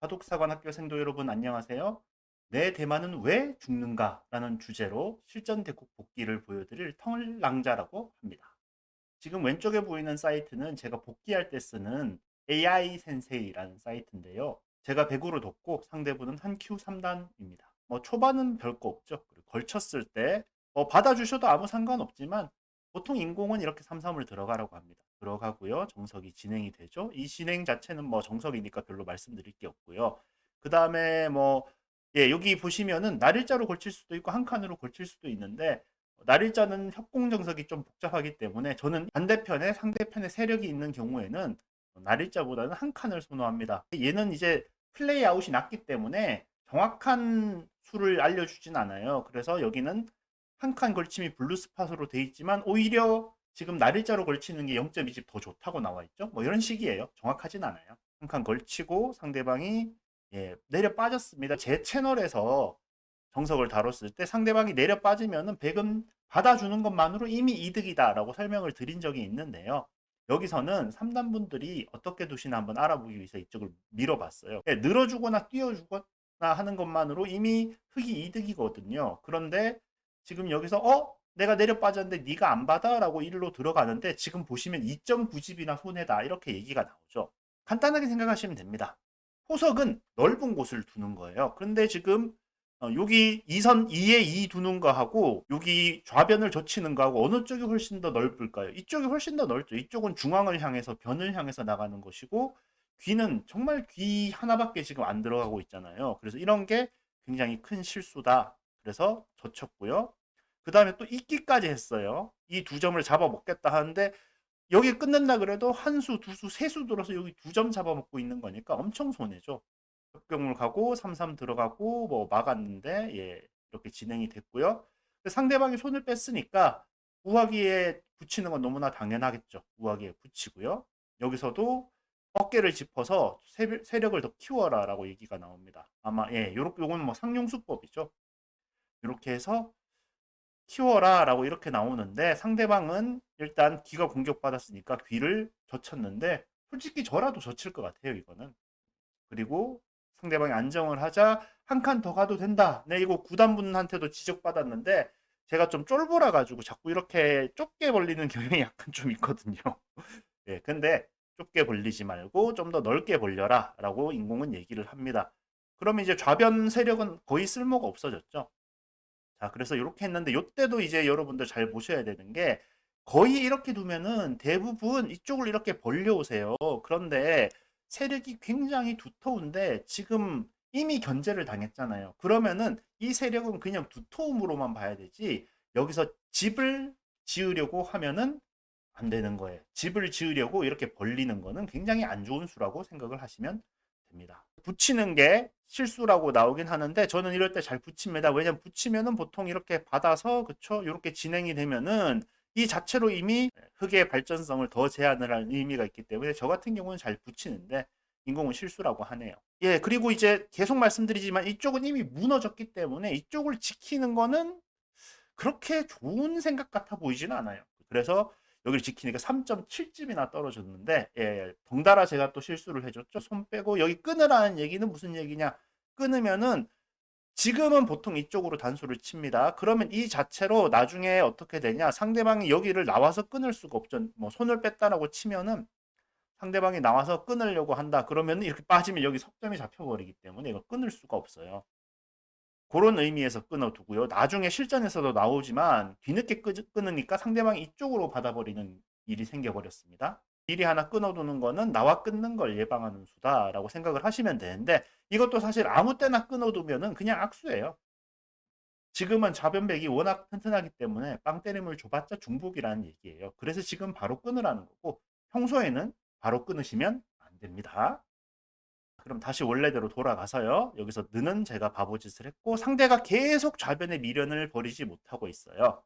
바둑사관학교 생도 여러분 안녕하세요. 내 대만은 왜 죽는가? 라는 주제로 실전 대국 복귀를 보여드릴 텅랑자라고 합니다. 지금 왼쪽에 보이는 사이트는 제가 복귀할 때 쓰는 AI 센세이라는 사이트인데요. 제가 100으로 뒀고 상대분은 한 Q 3단입니다. 뭐 초반은 별거 없죠. 그리고 걸쳤을 때 뭐 받아주셔도 아무 상관없지만 보통 인공은 이렇게 3-3을 들어가라고 합니다. 들어가고요. 정석이 진행이 되죠. 이 진행 자체는 뭐 정석이니까 별로 말씀드릴 게 없고요. 그 다음에 뭐, 예, 여기 보시면은 날일자로 걸칠 수도 있고 한 칸으로 걸칠 수도 있는데 날일자는 협공정석이 좀 복잡하기 때문에 저는 반대편에 상대편에 세력이 있는 경우에는 날일자보다는 한 칸을 선호합니다. 얘는 이제 플레이 아웃이 났기 때문에 정확한 수를 알려주진 않아요. 그래서 여기는 한 칸 걸침이 블루 스팟으로 돼 있지만 오히려 지금 날일자로 걸치는 게 0.2집 더 좋다고 나와 있죠. 뭐 이런 식이에요. 정확하진 않아요. 한 칸 걸치고 상대방이 예, 내려 빠졌습니다. 제 채널에서 정석을 다뤘을 때 상대방이 내려 빠지면은 백은 받아주는 것만으로 이미 이득이다라고 설명을 드린 적이 있는데요. 여기서는 3단 분들이 어떻게 두시나 한번 알아보기 위해서 이쪽을 밀어봤어요. 예, 늘어주거나 띄워주거나 하는 것만으로 이미 흑이 이득이거든요. 그런데 지금 여기서 어? 내가 내려 빠졌는데 네가 안 받아라고 일로 들어가는데 지금 보시면 2.9집이나 손해다 이렇게 얘기가 나오죠. 간단하게 생각하시면 됩니다. 호석은 넓은 곳을 두는 거예요. 그런데 지금 어, 여기 2선 2에 2 두는 거하고 여기 좌변을 젖히는 거하고 어느 쪽이 훨씬 더 넓을까요? 이쪽이 훨씬 더 넓죠. 이쪽은 중앙을 향해서 변을 향해서 나가는 것이고 귀는 정말 귀 하나밖에 지금 안 들어가고 있잖아요. 그래서 이런 게 굉장히 큰 실수다. 그래서 젖혔고요. 그 다음에 또 이끼까지 했어요. 이 두 점을 잡아먹겠다 하는데 여기 끊는다 그래도 한 수, 두 수, 세 수 들어서 여기 두 점 잡아먹고 있는 거니까 엄청 손해죠. 흑병을 가고 3-3 들어가고 뭐 막았는데 예, 이렇게 진행이 됐고요. 상대방이 손을 뺐으니까 우하기에 붙이는 건 너무나 당연하겠죠. 우하기에 붙이고요. 여기서도 어깨를 짚어서 세력을 더 키워라 라고 얘기가 나옵니다. 아마 예, 요렇게 요건 뭐 상용수법이죠. 이렇게 해서 키워라 라고 이렇게 나오는데 상대방은 일단 귀가 공격받았으니까 귀를 젖혔는데 솔직히 저라도 젖힐 것 같아요 이거는. 그리고 상대방이 안정을 하자 한 칸 더 가도 된다. 네 이거 구단분한테도 지적받았는데 제가 좀 쫄보라 가지고 자꾸 이렇게 좁게 벌리는 경향이 약간 좀 있거든요. 예 근데 좁게 벌리지 말고 좀 더 넓게 벌려라 라고 인공은 얘기를 합니다. 그러면 이제 좌변 세력은 거의 쓸모가 없어졌죠 자, 그래서 이렇게 했는데 이때도 이제 여러분들 잘 보셔야 되는 게 거의 이렇게 두면은 대부분 이쪽을 이렇게 벌려오세요. 그런데 세력이 굉장히 두터운데 지금 이미 견제를 당했잖아요. 그러면은 이 세력은 그냥 두터움으로만 봐야 되지 여기서 집을 지으려고 하면은 안 되는 거예요. 집을 지으려고 이렇게 벌리는 거는 굉장히 안 좋은 수라고 생각을 하시면 됩니다. 붙이는 게 실수라고 나오긴 하는데 저는 이럴 때 잘 붙입니다. 왜냐면 붙이면은 보통 이렇게 받아서 그쵸 이렇게 진행이 되면은 이 자체로 이미 흙의 발전성을 더 제한을 하는 의미가 있기 때문에 저 같은 경우는 잘 붙이는데 인공은 실수라고 하네요. 예, 그리고 이제 계속 말씀드리지만 이쪽은 이미 무너졌기 때문에 이쪽을 지키는 거는 그렇게 좋은 생각 같아 보이지는 않아요. 그래서 여기를 지키니까 3.7집이나 떨어졌는데 예, 덩달아 제가 또 실수를 해줬죠. 손 빼고 여기 끊으라는 얘기는 무슨 얘기냐? 끊으면은 지금은 보통 이쪽으로 단수를 칩니다. 그러면 이 자체로 나중에 어떻게 되냐? 상대방이 여기를 나와서 끊을 수가 없죠. 뭐 손을 뺐다라고 치면은 상대방이 나와서 끊으려고 한다. 그러면 이렇게 빠지면 여기 석점이 잡혀버리기 때문에 이거 끊을 수가 없어요. 그런 의미에서 끊어두고요. 나중에 실전에서도 나오지만 뒤늦게 끊으니까 상대방이 이쪽으로 받아버리는 일이 생겨버렸습니다. 미리 하나 끊어두는 거는 나와 끊는 걸 예방하는 수다라고 생각을 하시면 되는데 이것도 사실 아무 때나 끊어두면은 그냥 악수예요. 지금은 좌변백이 워낙 튼튼하기 때문에 빵 때림을 줘봤자 중복이라는 얘기예요. 그래서 지금 바로 끊으라는 거고 평소에는 바로 끊으시면 안 됩니다. 그럼 다시 원래대로 돌아가서요. 여기서 느는 제가 바보짓을 했고 상대가 계속 좌변에 미련을 버리지 못하고 있어요.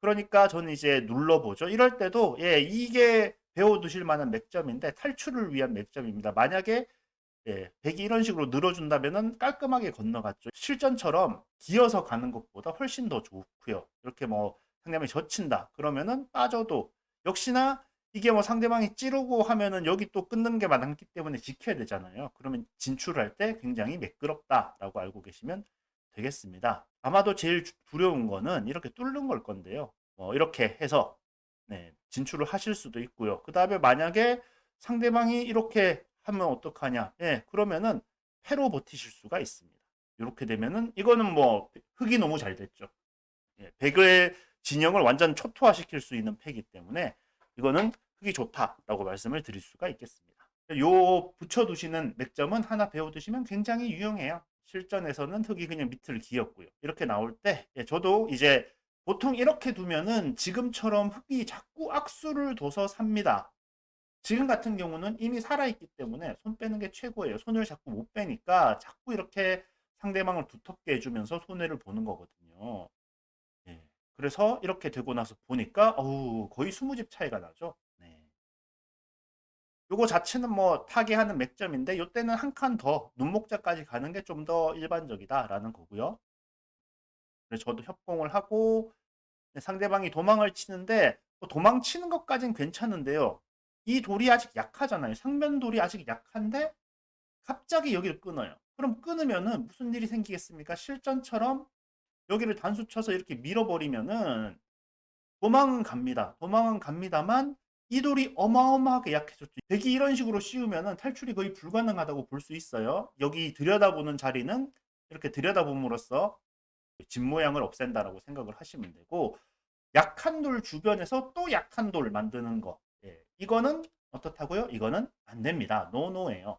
그러니까 저는 이제 눌러보죠. 이럴 때도 예 이게 배워두실 만한 맥점인데 탈출을 위한 맥점입니다. 만약에 예, 백이 이런 식으로 늘어준다면은 깔끔하게 건너갔죠. 실전처럼 기어서 가는 것보다 훨씬 더 좋고요. 이렇게 뭐 상대방이 젖힌다. 그러면은 빠져도 역시나 이게 뭐 상대방이 찌르고 하면은 여기 또 끊는 게 많기 때문에 지켜야 되잖아요. 그러면 진출할 때 굉장히 매끄럽다라고 알고 계시면 되겠습니다. 아마도 제일 주- 두려운 거는 이렇게 뚫는 걸 건데요. 어, 이렇게 해서 네, 진출을 하실 수도 있고요. 그 다음에 만약에 상대방이 이렇게 하면 어떡하냐? 예, 그러면은 패로 버티실 수가 있습니다. 이렇게 되면은 이거는 뭐 흙이 너무 잘 됐죠. 예, 백의 진영을 완전 초토화시킬 수 있는 패기 때문에 이거는 흙이 좋다라고 말씀을 드릴 수가 있겠습니다. 요 붙여두시는 맥점은 하나 배워두시면 굉장히 유용해요. 실전에서는 흙이 그냥 밑을 기었고요. 이렇게 나올 때 예, 저도 이제 보통 이렇게 두면은 지금처럼 흙이 자꾸 악수를 둬서 삽니다. 지금 같은 경우는 이미 살아있기 때문에 손 빼는 게 최고예요. 손을 자꾸 못 빼니까 자꾸 이렇게 상대방을 두텁게 해주면서 손해를 보는 거거든요. 예. 그래서 이렇게 되고 나서 보니까 어우 거의 20집 차이가 나죠. 네. 요거 자체는 뭐 타개하는 맥점인데 요때는 한 칸 더 눈목자까지 가는 게 좀 더 일반적이다라는 거고요. 그래서 저도 협공을 하고 상대방이 도망을 치는데 뭐 도망치는 것까진 괜찮은데요. 이 돌이 아직 약하잖아요. 상면 돌이 아직 약한데 갑자기 여기를 끊어요. 그럼 끊으면은 무슨 일이 생기겠습니까? 실전처럼 여기를 단수 쳐서 이렇게 밀어버리면은 도망은 갑니다. 도망은 갑니다만 이 돌이 어마어마하게 약해졌죠. 백이 이런 식으로 씌우면은 탈출이 거의 불가능하다고 볼 수 있어요. 여기 들여다보는 자리는 이렇게 들여다봄으로써 집 모양을 없앤다라고 생각을 하시면 되고 약한 돌 주변에서 또 약한 돌 만드는 거. 예, 이거는 어떻다고요? 이거는 안 됩니다. 노노예요.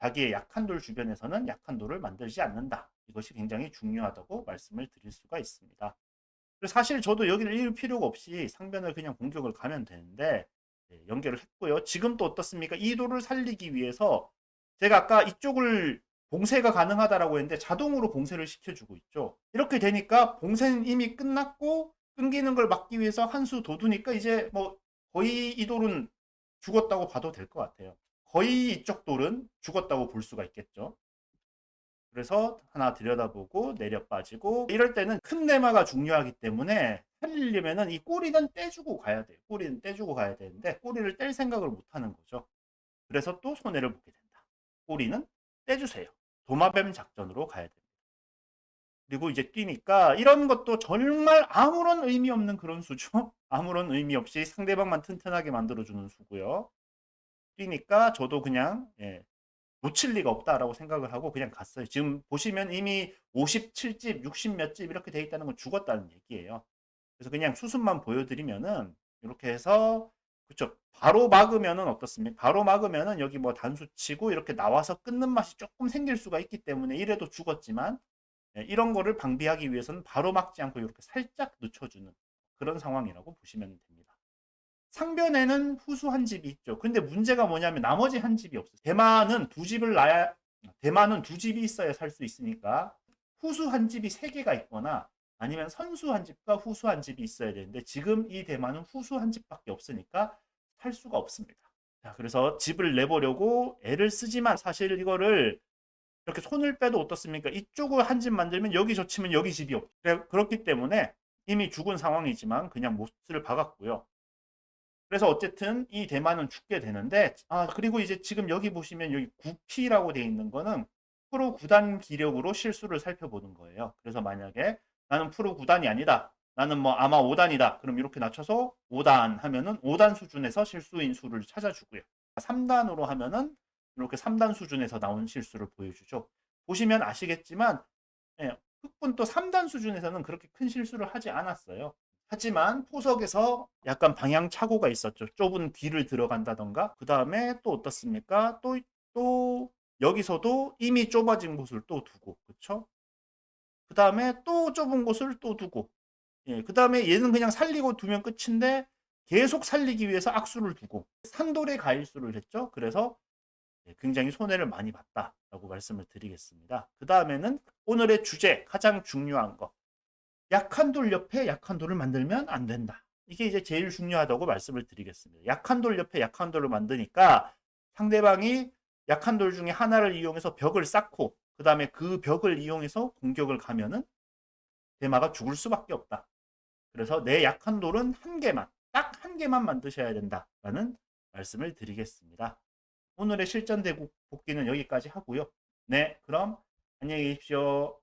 자기의 약한 돌 주변에서는 약한 돌을 만들지 않는다. 이것이 굉장히 중요하다고 말씀을 드릴 수가 있습니다. 사실 저도 여기를 잃을 필요가 없이 상변을 그냥 공격을 가면 되는데 예, 연결을 했고요. 지금 또 어떻습니까? 이 돌을 살리기 위해서 제가 아까 이쪽을 봉쇄가 가능하다라고 했는데 자동으로 봉쇄를 시켜주고 있죠. 이렇게 되니까 봉쇄는 이미 끝났고 끊기는 걸 막기 위해서 한 수 더 두니까 이제 뭐 거의 이 돌은 죽었다고 봐도 될 것 같아요. 거의 이쪽 돌은 죽었다고 볼 수가 있겠죠. 그래서 하나 들여다보고 내려 빠지고 이럴 때는 큰 내마가 중요하기 때문에 살리려면은 이 꼬리는 떼주고 가야 돼요. 꼬리는 떼주고 가야 되는데 꼬리를 뗄 생각을 못 하는 거죠. 그래서 또 손해를 보게 된다. 꼬리는 떼주세요. 도마뱀 작전으로 가야 됩니다. 그리고 이제 뛰니까 이런 것도 정말 아무런 의미 없는 그런 수죠. 아무런 의미 없이 상대방만 튼튼하게 만들어주는 수고요. 뛰니까 저도 그냥 예, 놓칠 리가 없다라고 생각을 하고 그냥 갔어요. 지금 보시면 이미 57집, 60몇 집 이렇게 돼 있다는 건 죽었다는 얘기예요. 그래서 그냥 수순만 보여드리면은 이렇게 해서 그쵸 바로 막으면은 어떻습니까? 바로 막으면은 여기 뭐 단수 치고 이렇게 나와서 끊는 맛이 조금 생길 수가 있기 때문에 이래도 죽었지만 예, 이런 거를 방비하기 위해서는 바로 막지 않고 이렇게 살짝 늦춰주는 그런 상황이라고 보시면 됩니다. 상변에는 후수 한 집이 있죠. 근데 문제가 뭐냐면 나머지 한 집이 없어요. 대만은 두 집을 놔야 대만은 두 집이 있어야 살 수 있으니까 후수 한 집이 세 개가 있거나 아니면 선수 한 집과 후수 한 집이 있어야 되는데 지금 이 대만은 후수 한 집밖에 없으니까 살 수가 없습니다. 자, 그래서 집을 내보려고 애를 쓰지만 사실 이거를 이렇게 손을 빼도 어떻습니까? 이쪽을 한 집 만들면 여기 젖히면 여기 집이 없. 그래- 그렇기 때문에 이미 죽은 상황이지만 그냥 못을 박았고요. 그래서 어쨌든 이 대만은 죽게 되는데 아 그리고 이제 지금 여기 보시면 여기 9P라고 되어 있는 거는 프로 구단 기력으로 실수를 살펴보는 거예요. 그래서 만약에 나는 프로 구단이 아니다. 나는 뭐 아마 5단이다. 그럼 이렇게 낮춰서 5단 하면은 5단 수준에서 실수인 수를 찾아주고요. 3단으로 하면은 이렇게 3단 수준에서 나온 실수를 보여주죠. 보시면 아시겠지만 예, 흑분 또 3단 수준에서는 그렇게 큰 실수를 하지 않았어요. 하지만 포석에서 약간 방향 착오가 있었죠. 좁은 귀를 들어간다던가. 그 다음에 또 어떻습니까? 또, 또, 여기서도 이미 좁아진 곳을 또 두고. 그쵸? 그 다음에 또 좁은 곳을 또 두고. 예, 그 다음에 얘는 그냥 살리고 두면 끝인데 계속 살리기 위해서 악수를 두고. 산돌의 가일수를 했죠. 그래서 예, 굉장히 손해를 많이 봤다라고 말씀을 드리겠습니다. 그 다음에는 오늘의 주제, 가장 중요한 거. 약한 돌 옆에 약한 돌을 만들면 안 된다. 이게 이제 제일 중요하다고 말씀을 드리겠습니다. 약한 돌 옆에 약한 돌을 만드니까 상대방이 약한 돌 중에 하나를 이용해서 벽을 쌓고 그 다음에 그 벽을 이용해서 공격을 가면은 대마가 죽을 수밖에 없다. 그래서 내 약한 돌은 한 개만, 딱딱한 개만 만드셔야 된다라는 말씀을 드리겠습니다. 오늘의 실전 대국 복귀는 여기까지 하고요. 네, 그럼 안녕히 계십시오.